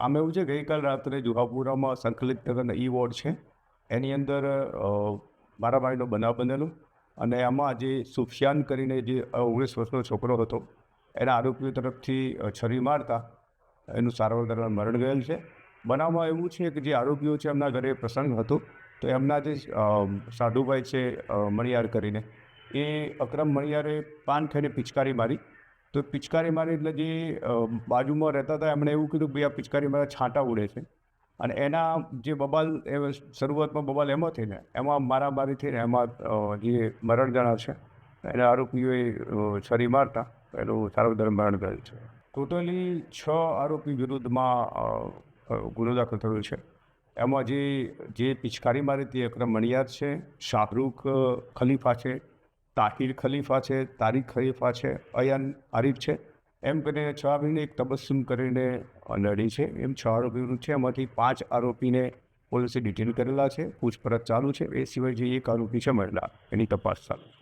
આમ એવું છે, ગઈકાલ રાત્રે જુહાપુરામાં સંકલિત નગરના ઈ વોર્ડ છે. એની અંદર મારા મારામારીનો બનાવ બનેલો અને આમાં જે સુફિયાન કરીને જે ઓગણીસ વર્ષનો છોકરો હતો, એના આરોપીઓ તરફથી છરી મારતા એનું સારવાર દરમિયાન મરણ ગયેલ છે. બનાવમાં એવું છે કે જે આરોપીઓ છે, એમના ઘરે પ્રસંગ હતો, તો એમના જે સાધુભાઈ છે મણિયાર કરીને, એ અક્રમ મણિયારે પાન ખાઈને પિચકારી મારી તો પિચકારી મારી એટલે જે બાજુમાં રહેતા હતા, એમણે એવું કીધું ભાઈ આ પિચકારી મારા છાંટા ઉડે છે. અને એના જે બબાલ, એ શરૂઆતમાં બબાલ એમાં થઈને, એમાં મારામારી થઈને, એમાં જે મરણ જણા છે, એના આરોપીઓએ છરી મારતા એનું સારવાર મરણ ગયેલ છે. ટોટલી છ આરોપી વિરુદ્ધમાં ગુનો દાખલ થયો છે. એમાં જે જે પિચકારી મારી તે અક્રમ મણિયાર છે, શાહરૂખ ખલીફા છે તાહિર ખલીફા છે, તારીખ ખલીફા છે, અયાન આરીફ છે. એમ કરીને છ આરોપીને એક તબસ્સુમ કરીને લડી છે. એમ છ આરોપીનું છે. એમાંથી પાંચ આરોપીને પોલીસે ડિટેન કરેલા છે. પૂછપરછ ચાલુ છે. એ સિવાય જે એક આરોપી છે, મહિલા. એની તપાસ ચાલુ છે.